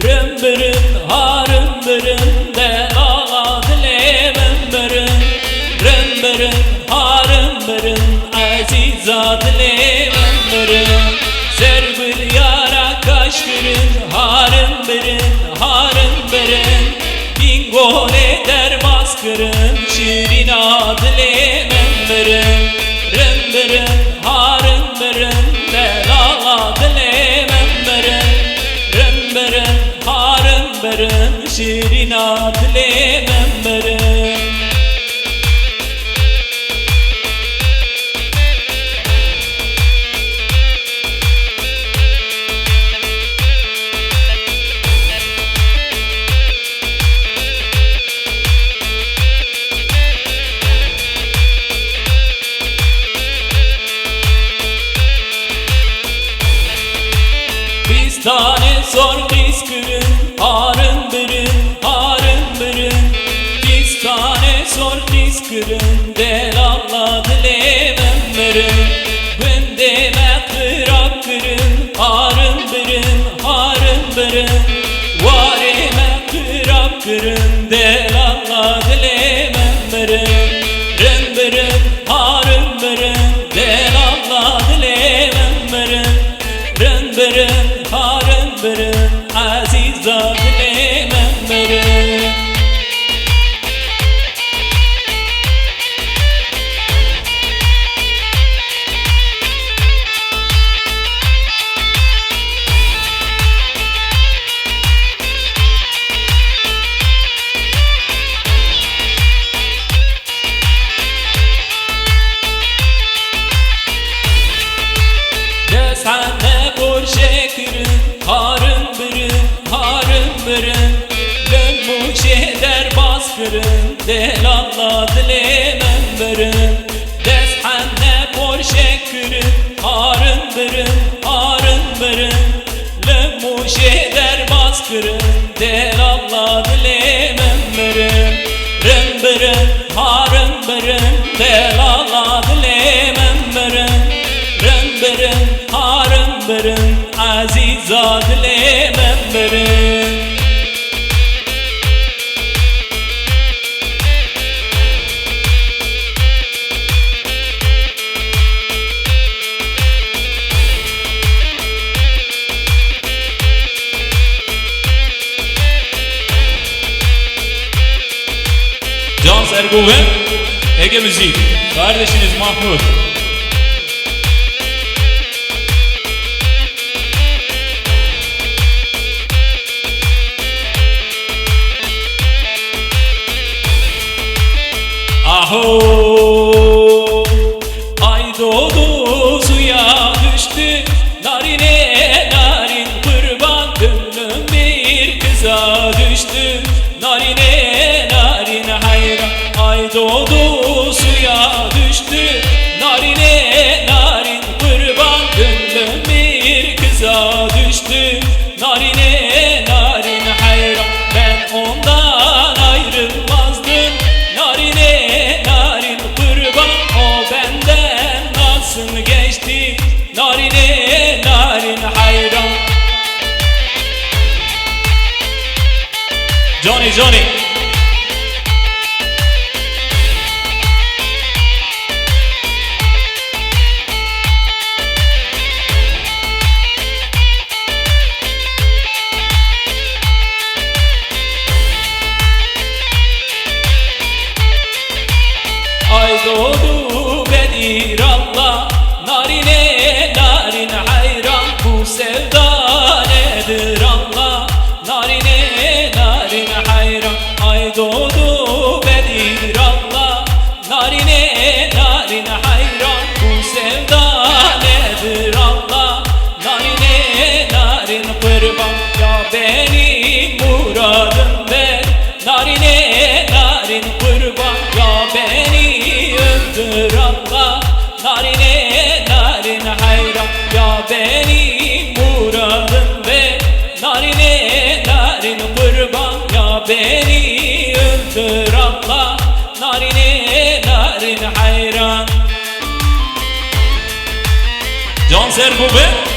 Rımbırın harın bırın de ağla dilemem bırın Rımbırın harın bırın aziza dilemem bırın Serbir yara kaşkırın harın bırın harın bırın Bingo eder baskırın şirin dilemem bırın Rımbırın beren, şirin sor biz kırın Harın bırın harın bırın Biz tane sor biz kırın Del Allah dilemem bırın Ben deme kırak kırın Harın bırın harın bırın Varime kırak kırın harın baskırın Del Allah dilemem bırın Desane bor şekirin Harın bırın, harın bırın Lön şehder baskırın Del Allah dilemem bırın Rın bırın, harın bırın Del Allah dilemem bırın Rın bırın, harın bırın Aziz dilemem bırın Can Sergoven, Ege Müzik, kardeşiniz Mahmut. Aho Ay doğdu suya düştü. Narine narin kurban Gönlüm bir kıza düştü. Narine doğdu suya düştü. Narine narin kurban Gönlüm bir kıza düştü. Narine narin hayran. Ben ondan ayrılmazdım. Narine narin kurban O benden nasıl geçti? Narine narin hayran. Johnny Johnny doğdu Bedir Allah Narine narin hayran Bu sevda benim muradım ver Narine narin kurban Ya beni öldür Allah Narine narin hayran. Can Serbu be